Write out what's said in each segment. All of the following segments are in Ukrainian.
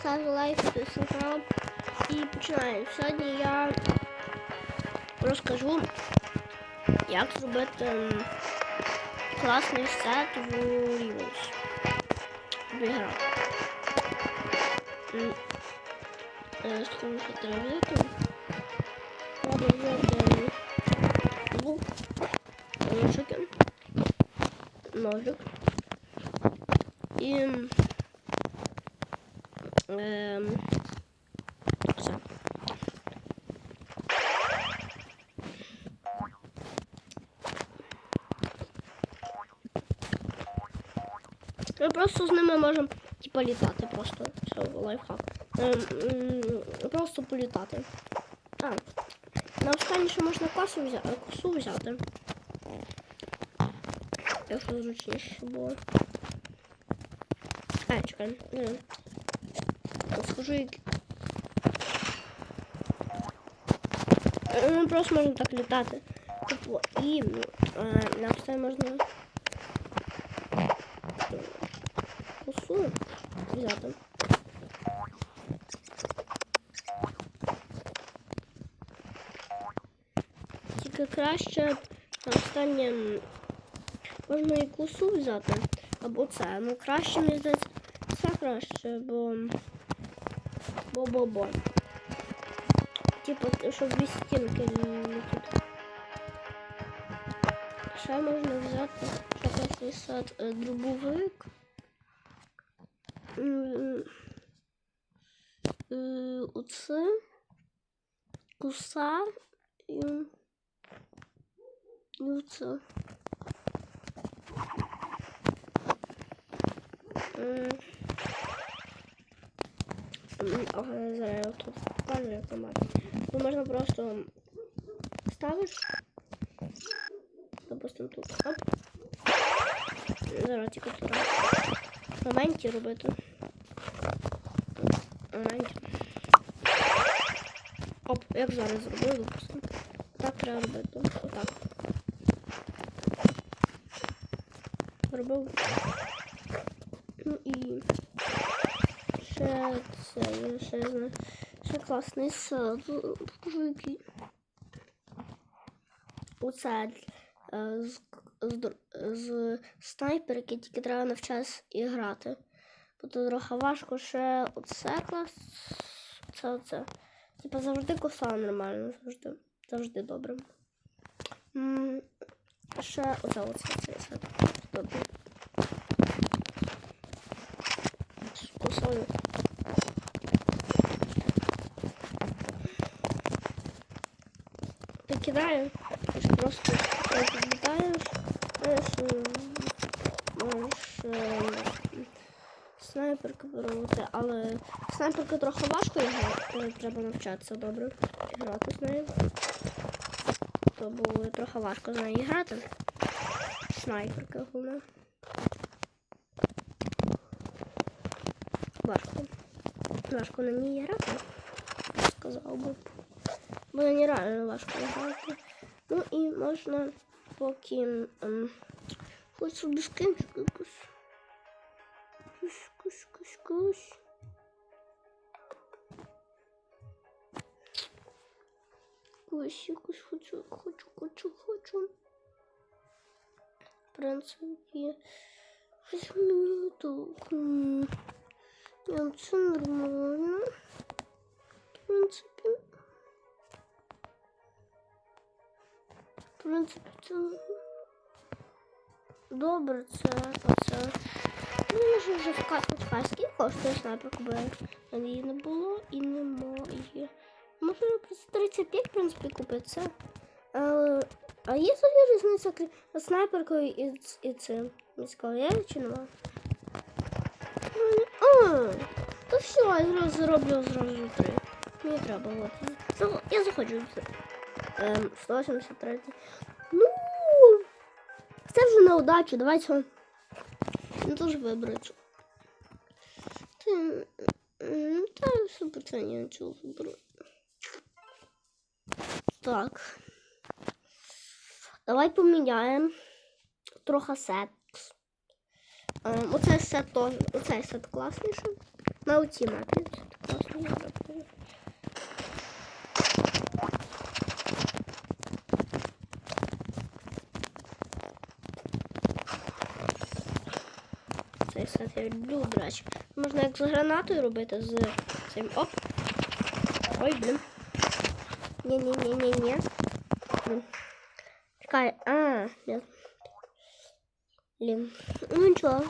ставте лайк, канал і починаємо. Сьогодні я розкажу, як зробити класний сет в Rivals. В ігра. М, е, Скажу, що треба взяти. Треба взяти лук, ножики, ножик. І ем, все. Ми просто з ними можемо типа літати просто. Все, лайфхак. М, просто політати. А, на останнє ще можна косу взяти, косу взяти. Якщо зручніше було. А, чекай. Як. Е, Ми просто можемо так літати. Типу, і е, на останнє можна косу взяти. Тільки краще на останнє можна і косу взяти. Або це. Ну краще мені здається. Це краще, бо. Бо-бо-бо. Типу, щоб від стінки летіти. Ще можна взяти ще класний сад е, дробовик. М, е, Оце. Куса і. І оце. М. Зараз тут покажу, як ламати. Ну, можна просто ставиш. Допустим, тут. Оп. Зараз тільки тут робити. Моменті. Оп, як зараз зробив, допустим. Так треба робити. Отак. Робив. Ну і це, я ще знаю. Ще класний сад. Який. Оце з, з, з снайперки тільки треба навчатися і грати. Тут трохи важко ще оце клас. Це оце. Типа завжди коса нормально, завжди. Завжди добре. М, Ще оце оце це все. Добре. З косою. Ж просто відлітаєш, можеш, е, снайперку робити, але снайперка трохи важко грати, треба навчатися добре грати з нею. То було трохи важко з нею грати. Снайперка головне. Важко. Важко на ній грати, сказав би. Бо на ній реально важко грати. Ну і можна поки ем, хоч собі скинчик якусь. Кусь, кусь, кусь, кусь. Кусь, якусь хочу, хочу, хочу, хочу. В принципі, щось мені. Це нормально. Принципі, це добре, це оце. Ну, може вже вказати, скільки коштує снайперка, бо її не було і немає. Можна просто 35, в принципі, купити це. А, є взагалі різниця снайперкою і, і цим? Міською є чи нема? Ну, А, то все, я зроблю зразу три. Мені треба. Ну, я заходжу. Ем, 183. Ну, на удачу. Давайте ну, теж вибрати. Ти, м, та супер, це я цього виберу. Так. Давай поміняємо трохи сет. Оцей сет теж, оцей сет класніший. на оці мапі. Сет я люблю, речі. Можна як з гранатою робити з цим. Оп! Ой, блін. Ні-ні-ні-ні-ні. Чекай, а, ні. Блін. Ну нічого.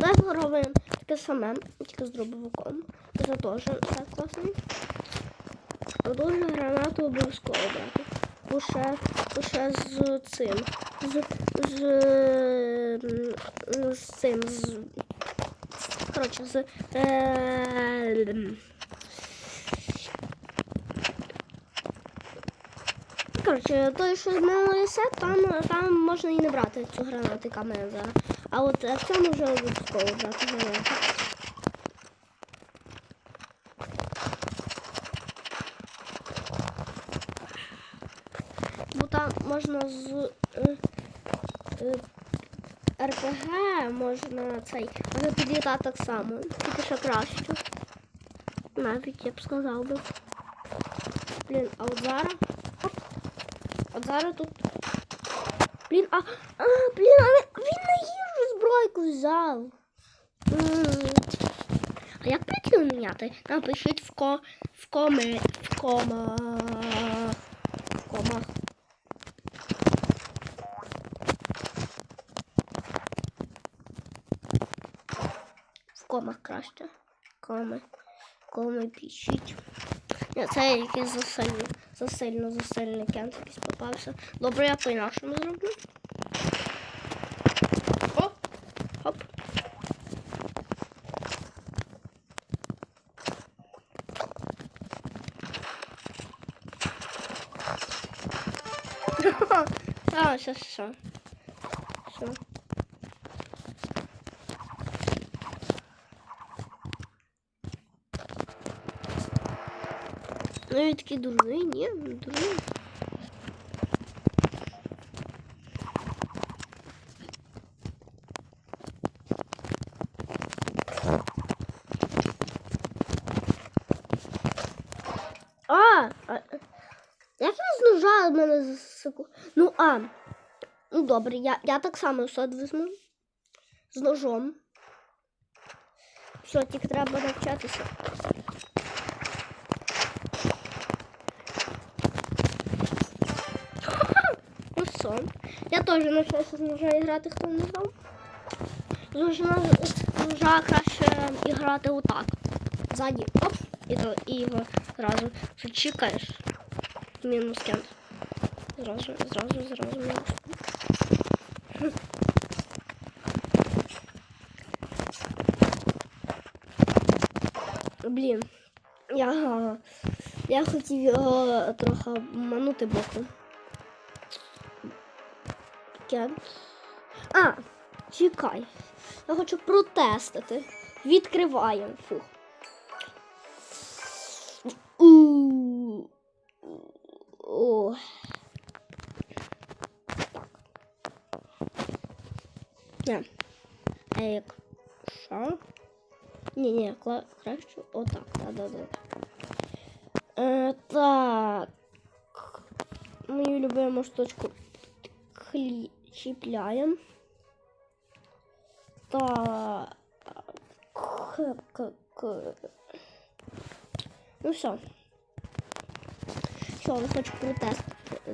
Давай спробуємо таке саме, тільки з дробовиком. Це теж так. А дуже гранату обов'язково брати. Лише, лише з цим. З, з, з цим. З, коротше, з. Е. Коротше, той, що з минулий сет, там, там можна і не брати цю гранату, яка зараз. А от е, в цьому вже обов'язково брати гранату. Бо там можна з е, е, РПГ можна цей, але підлітати так само, тільки ще краще. Навіть я б сказав би. Блін, а от зараз. От зараз тут. Блін, а, а блін, а він, на гіршу збройку взяв. А як приціл міняти? Напишіть в ко в коми в кома в комах. Комах краще. Коми. Коми пишіть. Ні, це якийсь засильно, засильно, засильний кент якийсь попався. Добре, я по-інакшому зроблю. Оп, хоп. А, все. Все. Ну, він такий дурний, ні, не дурний. А, а як він знужає мене за секунду? Ну, а, ну добре, я, я так само сад візьму з ножом. Все, тільки треба навчатися. Все. Я теж навчився з ножа грати, хто не знав. З ножа, краще і грати отак. Ззаді. Оп. І, то, і його зразу чекаєш. Мінус кент. Зразу, зразу, зразу мінус. Блін. Я, я хотів його трохи манути боком. Кент. А, чекай. Я хочу протестити. Відкриваємо. Фух. У. О. Не. А як що? Ні, ні, краще отак. Да, да, да. Е, так. Мою любиму штучку хлі... чіпляємо. Так. К, к, к. Ну все. Що, я хочу про тест.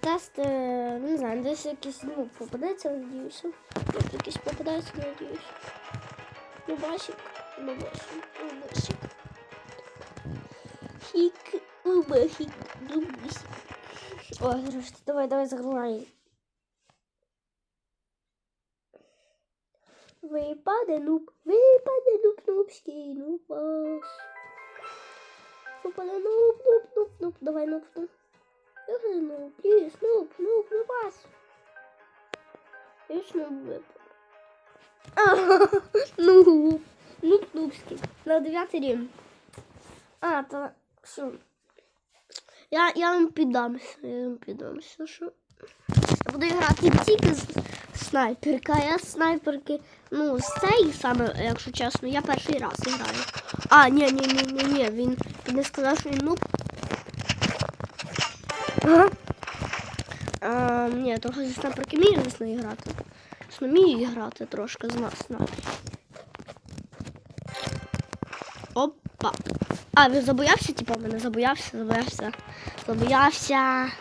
Тест, е, не знаю, десь якийсь, ну, попадеться, надіюся. Десь якийсь попадається, надіюся. Ну, басик, ну, басик, ну, басик. Хік, ну, басик, ну, басик. Ой, зрешті, давай, давай, загружай. Випаде нуб, випаде нуб, нубський нубас. Випаде нуб, нуб, нуб, нуб, давай нуб, нуб. Давай нуб, пліз, нуб, нуб, нубас. Вічно випаде. Нуб, нуб, нубський. На дев'ятий рівень. А, то все. Я, я вам піддамся, я вам піддамся, що. Я буду грати тільки з, снайперка. Я снайперки. Ну, з цей саме, якщо чесно, я перший раз граю. А, ні, ні, ні, ні, ні. Він, не сказав, що він ну. Ага. А, ні, трохи зі снайперки вмію, звісно, грати. Звісно, вмію грати трошки з нас. на. Опа. А, він забоявся, типу, мене забоявся, забоявся. Забоявся.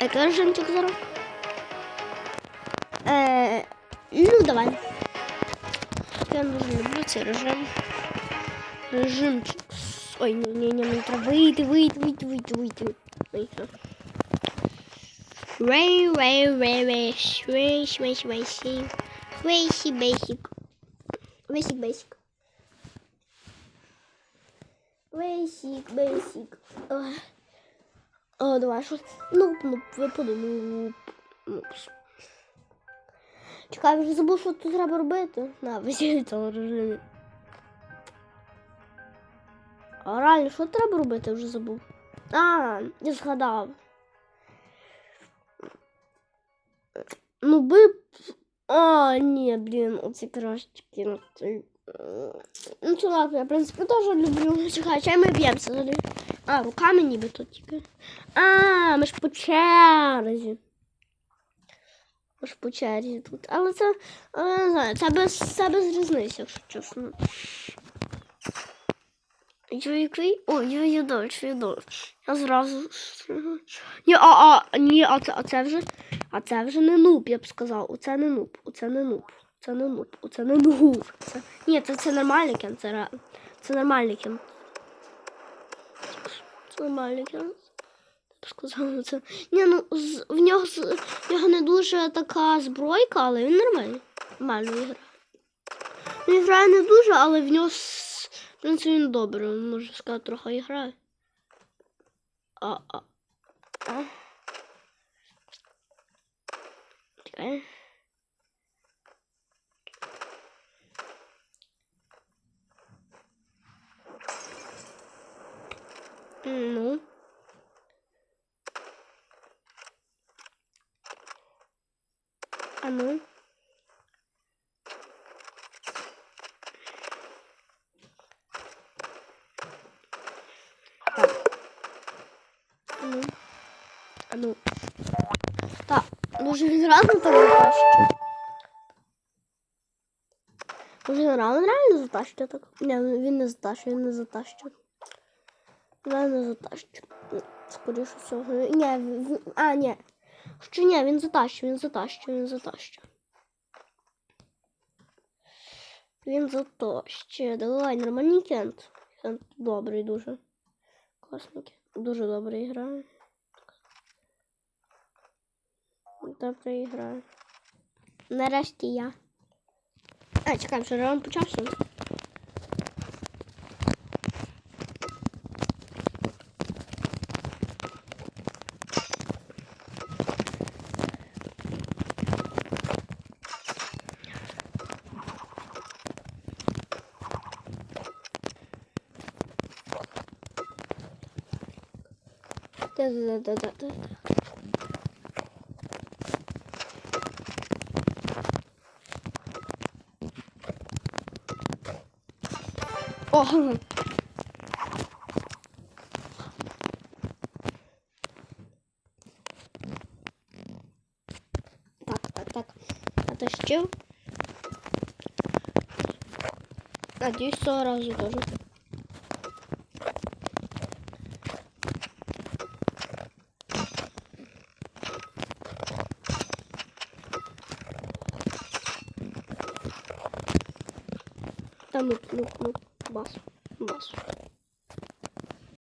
Який режимчик зараз? Е, ну, давай. Я дуже люблю цей режим. Режимчик. Ой, ні, ні, ні, мені треба вийти, вийти, вийти, вийти, вийти. Вийти. Рей, рей, рей, рей, швей, швей, швей, швей. Вейсі, бейсік. Бейсік, бейсік. Бейсік, бейсік. Ой. О, давай, що? Ну, ну, випаду, ну, ну. Чекай, я вже забув, що тут треба робити. На, висілі цього режимі. А реально, що треба робити, я вже забув. А, я згадав. Ну би. А, ні, блін, оці краще кинути. Ну, це я, в принципі, теж люблю. Чекай, чай ми б'ємося взагалі. А, руками ніби тут тільки. А, ми ж по черзі. Ми ж по черзі тут. Але це, але не знаю, це без, це без різниці, якщо чесно. Який? О, я далі. Я зразу. Ні, а, а, ні, а це, а це вже. А це вже не нуб, я б сказав. Оце не нуб, оце не нуб. Це не нуб, оце не нуб. Це... Ні, це, це нормальний кен, це, це нормальний кен. Це нормальний б сказала, це. Ні, ну з, в нього з, в нього не дуже така збройка, але він нормальний. Нормально грає. Він грає не дуже, але в нього в принципі він добре, можна сказати, трохи грає. А, а, а. Чекай. Ну. А ну. Так. А ну. Ну. Так, може він реально так затащить? Може він реально реально затащить так? Ні, ну, він не затащить, він не затащить. Не затащить. Скоріше всього. Ні, він- а, ні. Що ні, він затащить, він затащить, він затащить. Він затащить. Давай, нормальний кент. Кент добрий дуже. Класний кент. Дуже добре грає. Добре грає. Нарешті я. А, чекай, вже раунд почався. Да-да-да-да-да. О! Так, так, так. Отащил. Надеюсь, сразу тоже. Там ну, ну, Bas. Bas.